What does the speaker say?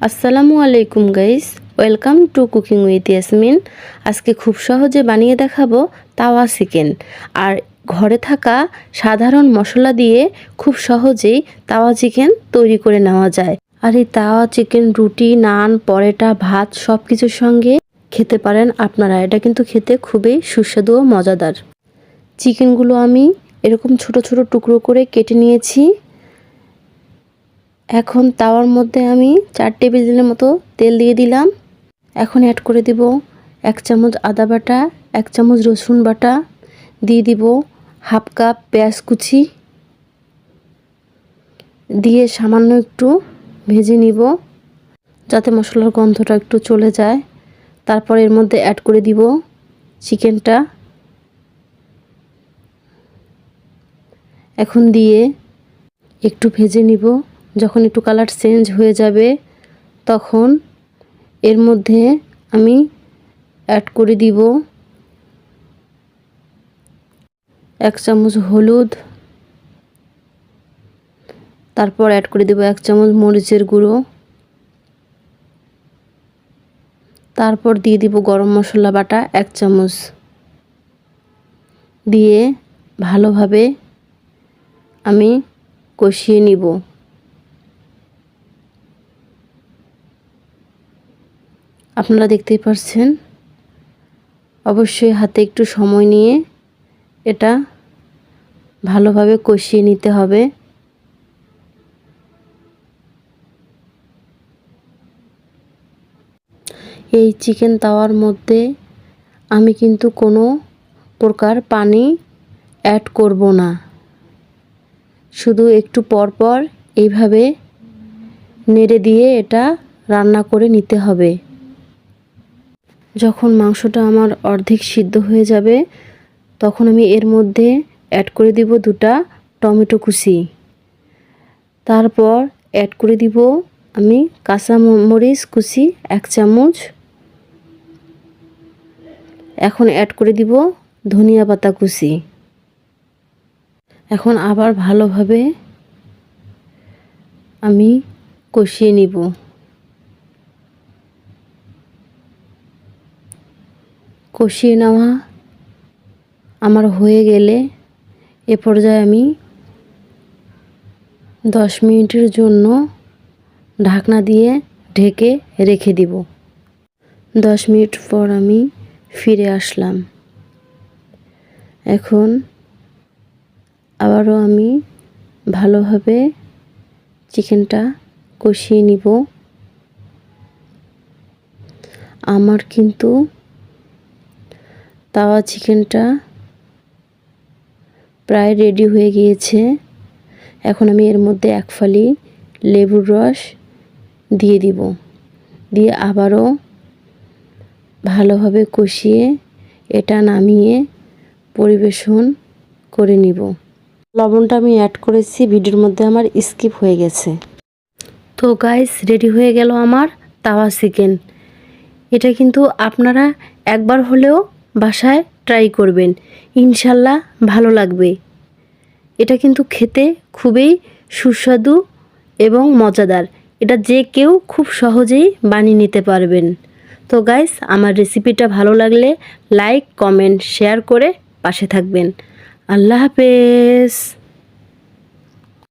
আসসালামু আলাইকুম guys welcome to cooking with Yasmin আজকে খুব সহজে বানিয়ে দেখাবো তাওয়া চিকেন আর ঘরে থাকা সাধারণ মশলা দিয়ে খুব সহজেই তাওয়া চিকেন তৈরি করে নেওয়া যায়। আর এই তাওয়া চিকেন রুটি, নান, পরোটা, ভাত সব কিছুর সঙ্গে খেতে পারেন আপনারা। এটা কিন্তু খেতে খুবই সুস্বাদু ও মজাদার। চিকেনগুলো আমি এরকম ছোট ছোট টুকরো করে কেটে নিয়েছি। এখন তাওয়ার মধ্যে আমি চার টেবিলের মতো তেল দিয়ে দিলাম। এখন অ্যাড করে দিব এক চামচ আদা বাটা, এক চামচ রসুন বাটা, দিয়ে দিব হাফ কাপ পেঁয়াজ কুচি। দিয়ে সামান্য একটু ভেজে নিব যাতে মশলার গন্ধটা একটু চলে যায়। তারপর এর মধ্যে অ্যাড করে দিব চিকেনটা। এখন দিয়ে একটু ভেজে নিব। যখন একটু কালার চেঞ্জ হয়ে যাবে, তখন এর মধ্যে আমি অ্যাড করে দিব এক চামচ হলুদ, তারপর অ্যাড করে দেব এক চামচ মরিচের গুঁড়ো, তারপর দিয়ে দিব গরম মশলা বাটা এক চামচ। দিয়ে ভালোভাবে আমি কষিয়ে নিব। আপনারা দেখতেই পাচ্ছেন অবশ্যই হাতে একটু সময় নিয়ে এটা ভালোভাবে কষিয়ে নিতে হবে। এই চিকেন তাওয়ার মধ্যে আমি কিন্তু কোনো প্রকার পানি অ্যাড করব না। শুধু একটু পর পর এইভাবে নেড়ে দিয়ে এটা রান্না করে নিতে হবে। যখন মাংসটা আমার অর্ধেক সিদ্ধ হয়ে যাবে, তখন আমি এর মধ্যে অ্যাড করে দিব দুটা টমেটো কুচি। তারপর অ্যাড করে দিব আমি কাঁচা মরিচ কুচি এক চামচ। এখন অ্যাড করে দিব ধনিয়া পাতা কুচি। এখন আবার ভালোভাবে আমি কষিয়ে নিব। কষিয়ে নেওয়া আমার হয়ে গেলে এ পর্যায়ে আমি দশ মিনিটের জন্য ঢাকনা দিয়ে ঢেকে রেখে দিব। দশ মিনিট পর আমি ফিরে আসলাম। এখন আবারও আমি ভালোভাবে চিকেনটা কষিয়ে নিব। আমার কিন্তু তাওয়া চিকেনটা প্রায় রেডি হয়ে গিয়েছে। এখন আমি এর মধ্যে এক ফালি লেবুর রস দিয়ে দিব। দিয়ে আবারও ভালোভাবে কষিয়ে এটা নামিয়ে পরিবেশন করে নিব। লবণটা আমি অ্যাড করেছি ভিডিওর মধ্যে আমার স্কিপ হয়ে গেছে। তো গাইস রেডি হয়ে গেল আমার তাওয়া চিকেন। এটা কিন্তু আপনারা একবার হলেও বাসায় ট্রাই করবেন। ইনশাল্লাহ ভালো লাগবে। এটা কিন্তু খেতে খুবই সুস্বাদু এবং মজাদার। এটা যে কেউ খুব সহজেই বানিয়ে নিতে পারবেন। তো গাইস আমার রেসিপিটা ভালো লাগলে লাইক কমেন্ট শেয়ার করে পাশে থাকবেন। আল্লাহ হাফেজ।